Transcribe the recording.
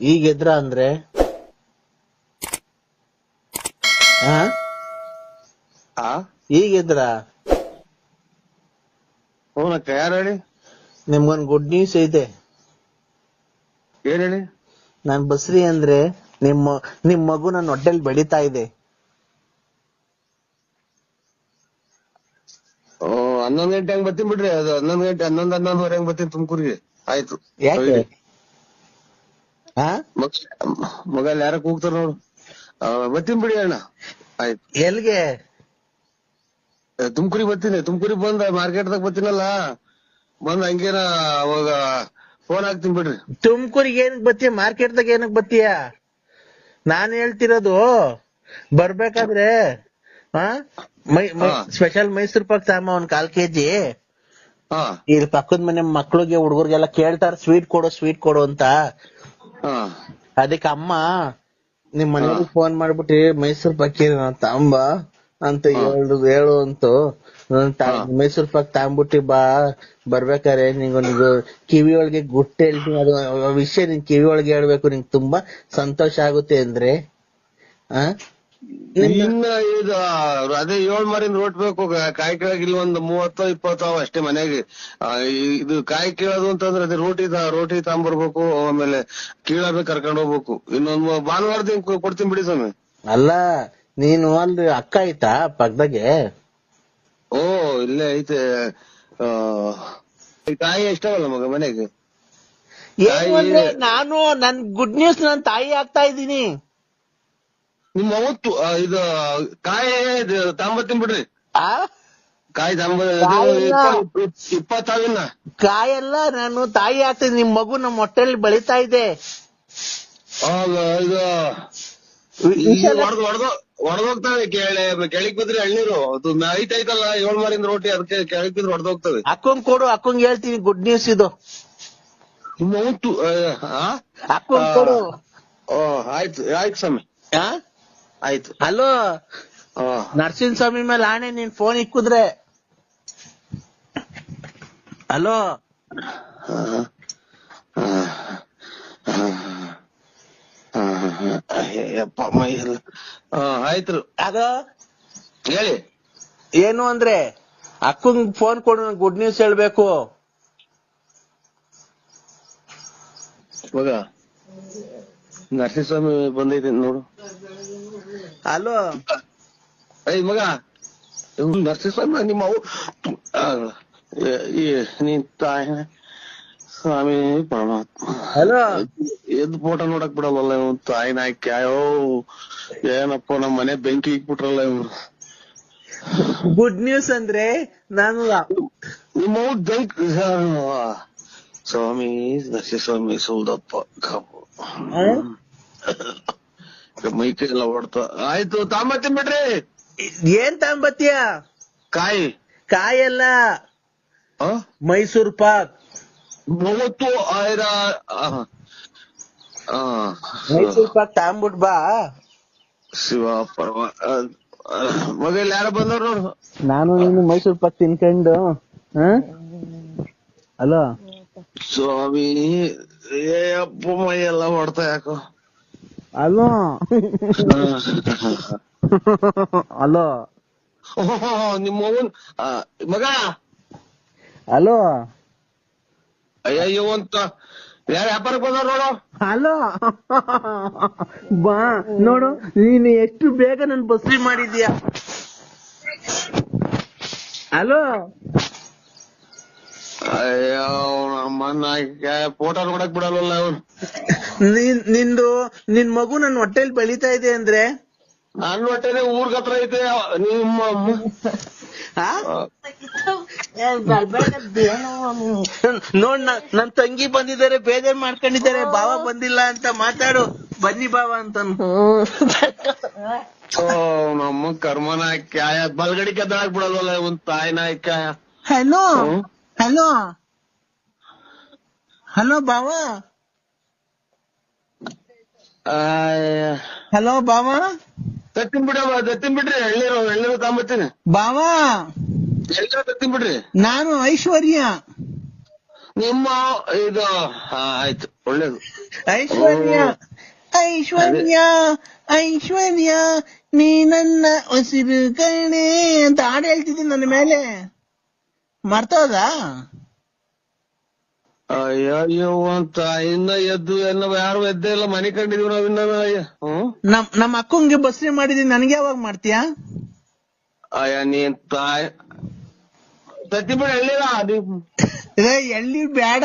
ಈಗ ಎದ್ರ ಅಂದ್ರೆ? ಈಗ ಎದ್ರ ಹ್ಞೂನಕ್ಕ ಯಾರು ಹೇಳಿ? ನಿಮ್ಗೊಂದ್ ಗುಡ್ ನ್ಯೂಸ್ ಐತೆ. ಏನ್ ಹೇಳಿ? ನಾನ್ ಬಸ್ರಿ ಅಂದ್ರೆ ನಿಮ್ಮ ನಿಮ್ ಮಗು ನನ್ನ ಹೊಟ್ಟೆಲ್ ಬೆಳಿತಾ ಇದೆ. ಹನ್ನೊಂದ್ ಗಂಟೆ ಹಂಗ್ ಬರ್ತೀನಿ ಬಿಡ್ರಿ. ಅದು ಹನ್ನೊಂದ್ ಗಂಟೆ ಹನ್ನೊಂದ್ ಹನ್ನೊಂದುವರೆ ಹಂಗ್ ಬರ್ತೀನಿ ತುಮಕೂರಿಗೆ. ಆಯ್ತು. ಯಾಕೆ? ಮಗ್- ಅಲ್ಲಿ ಯಾರ ಕೂಗ್ತಾರ ನೋಡು. ಬತ್ತೀನಿ ಬರ್ತೀನಿ ಬಿಡಿ ಅಣ್ಣ. ಆಯ್ತು. ಎಲ್ಗೆ ತುಮಕೂರಿ ಬತ್ತೀನಿ ತುಮಕೂರಿ ಬಂದ ಮಾರ್ಕೆಟ್ ದಾಗ ಬರ್ತೀನಲ್ಲ. ಬಂದ್ ಹಂಗೇನ ಅವಾಗ ಫೋನ್ ಹಾಕ್ತೀನಿ ಬಿಡ್ರಿ. ತುಮಕೂರಿಗೆ ಏನಕ್ ಬತ್ತೀಯ ಮಾರ್ಕೆಟ್ ದಾಗ ಏನಕ್ ಬತ್ತೀಯ ನಾನ್ ಹೇಳ್ತಿರೋದು ಬರ್ಬೇಕಾದ್ರೆ. ಸ್ಪೆಷಲ್ ಮೈಸೂರ್ ಪಾಕ್ ತಗೊಂಬ ಒಂದ್ ಕಾಲ್ ಕೆಜಿ. ಹಾ. ಇಲ್ಲಿ ಪಕ್ಕದ ಮನೆ ಮಕ್ಳಿಗೆ ಹುಡುಗರಿಗೆಲ್ಲ ಕೇಳ್ತಾರ ಸ್ವೀಟ್ ಕೊಡು ಸ್ವೀಟ್ ಕೊಡು ಅಂತ. ಅದಕ್ಕೆ ಅಮ್ಮ ನಿಮ್ ಮನೆಯವ್ರಿಗೆ ಫೋನ್ ಮಾಡ್ಬಿಟ್ಟು ಮೈಸೂರ್ ಪಾಕ್ ತಾಂಬ? ಅಂತ ಹೇಳು ಹೇಳು ಅಂತು. ಮೈಸೂರ್ ಪಾಕ್ ತಾಂಬಿಟ್ಟಿ ಬಾ ಬರ್ಬೇಕಾರೆ ನಿಂಗೊಂದು ಕಿವಿ ಒಳಗೆ ಗುಟ್ಟು ಹೇಳ್ತೀನಿ. ಅದು ವಿಷಯ ನಿನ್ ಕಿವಿ ಒಳಗೆ ಹೇಳ್ಬೇಕು ನಿಂಗ್ ತುಂಬಾ ಸಂತೋಷ ಆಗುತ್ತೆ ಅಂದ್ರೆ. ಇನ್ನ ಇದು ಅದೇ ಏಳ್ ಮಾರಿನ್ ರೋಟ್ ಬೇಕು. ಕಾಯಿ ಕೇಳಕ್ ಇಲ್ಲಿ ಒಂದ್ ಮೂವತ್ತೋ ಇಪ್ಪತ್ತೋ ಅವ ಅಷ್ಟೇ ಮನೆಗೆ. ಇದು ಕಾಯಿ ಕೀಳೋದು ಅಂತಂದ್ರೆ ಅದೇ ರೋಟಿ ರೋಟಿ ತಗೊಂಬರ್ಬೇಕು ಆಮೇಲೆ ಕೀಳಬೇಕು ಕರ್ಕೊಂಡ್ ಹೋಗ್ಬೇಕು. ಇನ್ನೊಂದ್ ಭಾನುವಾರ ಕೊಡ್ತೀನಿ ಬಿಡಿ ಸ್ವಾಮಿ. ಅಲ್ಲ ನೀನು ಅಲ್ಲಿ ಅಕ್ಕ ಐತಾ ಪಕ್ಕದಾಗೆ? ಓ ಇಲ್ಲೇ ಐತೆ. ಕಾಯಿ ಇಷ್ಟವಲ್ಲ ಮಗ ಮನೆಗೆ? ನಾನು ನನ್ ಗುಡ್ ನ್ಯೂಸ್ ನನ್ ತಾಯಿ ಆಗ್ತಾ ಇದ್ದೀನಿ. ನಿಮ್ಮ ಅವತ್ತು ಇದು ಕಾಯಿ ಇದು ತಗೊಂಬತ್ತೀನಿ ಬಿಡ್ರಿ. ಆ? ಕಾಯಿ ತಾಂಬ? ಇಪ್ಪತ್ತಾವಿನ. ಕಾಯೆಲ್ಲ ನಾನು ತಾಯಿ ಆಗ್ತೀನಿ ನಿಮ್ ಮಗು ನಮ್ಮ ಹೊಟ್ಟೆಲಿ ಬೆಳಿತಾ ಇದೆ. ಇದು ವಿ- ವಿಷಯ ಎಲ್ಲ- ಹೊಡೆದು ಹೊಡೆದು ಹೊಡೆದೋಗ್ತವೆ ಕೆಳೆ ಕೆಳಗ್ ಬಿದ್ರೆ ಎಳ್ನೀರು. ಅದು ನೈಟ್ ಐತಲ್ಲ ಏಳ್ ಮಾರಿಂದ ರೋಟಿ ಅದಕ್ಕೆ ಕೆಳಗ್ ಬಿದ್ರೆ ಹೊಡೆದೋಗ್ತವೆ ಅಕ್ಕಂಗ್ ಕೊಡು ಅಕ್ಕಂಗ್ ಹೇಳ್ತೀನಿ ಗುಡ್ ನ್ಯೂಸ್ ಇದು. ನಿಮ್ಮ ಉಂಟು ಅಕ್ಕಂಗ್ ಕೊಡು. ಓ ಆಯ್ತು ಆಯ್ತು ಸ್ವಾಮಿ. ಆ? ಆಯ್ತು ಹಲೋ ನರಸಿಂಹ ಸ್ವಾಮಿ ಮೇಲೆ ಆಣೆ ನೀನ್ ಫೋನ್ ಇಕ್ಕುದ್ರೆ ಆ, ಆಯ್ತು ಅದು ಹೇಳಿ ಏನು ಅಂದ್ರೆ ಅಕ್ಕಂಗ್ ಫೋನ್ ಕೊಡು ಗುಡ್ ನ್ಯೂಸ್ ಹೇಳ್ಬೇಕು ನರಸಿಂಹ ಸ್ವಾಮಿ ಬಂದಿದ್ದೀನಿ ನೋಡು ಹಲೋ ಏಯ್ ಮಗ ನರಸಿಂಹ ನಿಮ್ಮ ಅವು ನೀನ್ ತಾಯಿ ಸ್ವಾಮಿ ಪರಮಾತ್ಮ ಹಲೋ ಎದ್ ಫೋಟೋ ನೋಡಕ್ ಬಿಡಲ್ಲ ಇವ್ ತಾಯಿ ನಾಯ್ಕ ಅಯ್ಯೋ ಏನಪ್ಪ ನಮ್ ಮನೆ ಬೆಂಕಿ ಇಕ್ಬಿಟ್ರಲ್ಲ ಇವ್ರು ಗುಡ್ ನ್ಯೂಸ್ ಅಂದ್ರೆ ನಾನು ನಿಮ್ಮ ದೈಕ್ ಸ್ವಾಮಿ ನರಸಿಂಹ ಸ್ವಾಮಿ ಸೌದಪ್ಪ ಮೈಕೈ ಎಲ್ಲ ಹೊಡ್ತ ಆಯ್ತು ತಾಂಬತ್ತೀನಿ ಬಿಡ್ರಿ. ಏನ್ ತಗೊಂಬತ್ತೀಯ ಕಾಯಿ. ಕಾಯಲ್ಲ. ಆ? ಮೈಸೂರ್ ಪಾಕ್. ಮೂವತ್ತು ಆಯ್ರ ಮೈಸೂರ್ ಪಾಕ್ ತಾಂಬಿಟ್ ಬಾ. ಶಿವ ಆ, ಮಗ ಇಲ್ಲಿ ಯಾರ ಬಂದವ್ರು ನೋಡು. ನಾನು ನೀನು ಮೈಸೂರ್ ಪಾಕ್ ತಿನ್ಕೊಂಡು ಹಲೋ ಸ್ವಾಮಿ ಏ ಅಪ್ಪ ಮೈ ಎಲ್ಲ ಹೊಡ್ತಾ ಯಾಕೋ. ಅಲೋ. ಓಹೋ, ನಿಮ್ಮ ಮಗ. ಅಲೋ. ಅಯ್ಯೋ ಅಂತ. ಯಾರ ವ್ಯಾಪಾರಕ್ಕೆ ಬಂದವ್ರು ನೋಡು. ಹಲೋ ಬಾ ನೋಡು ನೀನು ಎಷ್ಟು ಬೇಗ ನನ್ ಬಸ್ರಿ ಮಾಡಿದೀಯ? ಹಲೋ ಅಯ್ಯೋ ನಮ್ಮನ್ನ ಫೋಟೋ ನೋಡಕ್ ಬಿಡಲ್ವಲ್ಲ ಅವ್ನು. ನಿನ್ ನಿಂದು ನಿನ್ ಮಗು ನನ್ ಹೊಟ್ಟೆಲ್ ಬೆಳಿತಾ ಇದೆ ಅಂದ್ರೆ? ನನ್ನ ಹೊಟ್ಟೆನೆ ಊರ್ಗ ಹತ್ರ ಐತೆ ನಿಮ್ಮ ಆ? ನೋಡ್ ನ- ನನ್ ತಂಗಿ ಬಂದಿದ್ದಾರೆ ಬೇಜಾರ್ ಮಾಡ್ಕೊಂಡಿದ್ದಾರೆ ಬಾವ ಬಂದಿಲ್ಲ ಅಂತ ಮಾತಾಡು. ಬನ್ನಿ ಬಾವ ಅಂತ ಓ ನಮ್ಮ ಕರ್ಮನ ಕಾಯ ಬಲ್ಗಡಿ ಕೆದ್ದಾಕ್ ಬಿಡಲ್ವಲ್ಲ ಒಂದ್ ತಾಯಿ ಕಾಯ. Hello hello. ಹಲೋ ಬಾವ ಹಲೋ ಬಾಮಾ ತತ್ತಿನ್ ಬಿಡವ ತತ್ತಿನ್ ಬಿಡ್ರಿ ಎಳ್ನೀರು ಎಳ್ನೀರು ತಗೊಂಬತ್ತೀನಿ ಬಾವ? ಎಳ್ನೀರು ತತ್ತಿನ್ ಬಿಡ್ರಿ. ನಾನು ಐಶ್ವರ್ಯ. ನಿಮ್ಮ ಇದು ಆಯ್ತು ಒಳ್ಳೇದು. ಐಶ್ವರ್ಯ ಐಶ್ವರ್ಯ ಐಶ್ವರ್ಯ ನೀ ನನ್ನ ಉಸಿರು ಕಣೆ ಅಂತ ಹಾಡು ಹೇಳ್ತಿದ್ದೀನಿ ನನ್ನ ಮೇಲೆ. ಮರ್ತೋದಾ? ಅಯ್ಯೋ ಅಂತ. ಇನ್ನ ಎದ್ದು ಎಲ್ಲ ಯಾರು ಎದ್ದೇ ಇಲ್ಲ ಮನೆ ಕಂಡಿದೀವಿ ನಾವ್ ಇನ್ನ ನಮ್ ನಮ್ಮ ಅಕ್ಕಂಗೆ ಬಸ್ರಿ ಮಾಡಿದೀನಿ ನನ್ಗೆ ಯಾವಾಗ ಮಾಡ್ತೀಯಾ? ಅಯ್ಯ ನೀನ್ ತಾಯ್ ತತ್ತಿ ಬಿಡ ಎಲ್ಲಿಲ್ಲ? ಅದು ಏ ಎಲ್ಲಿ ಬೇಡ.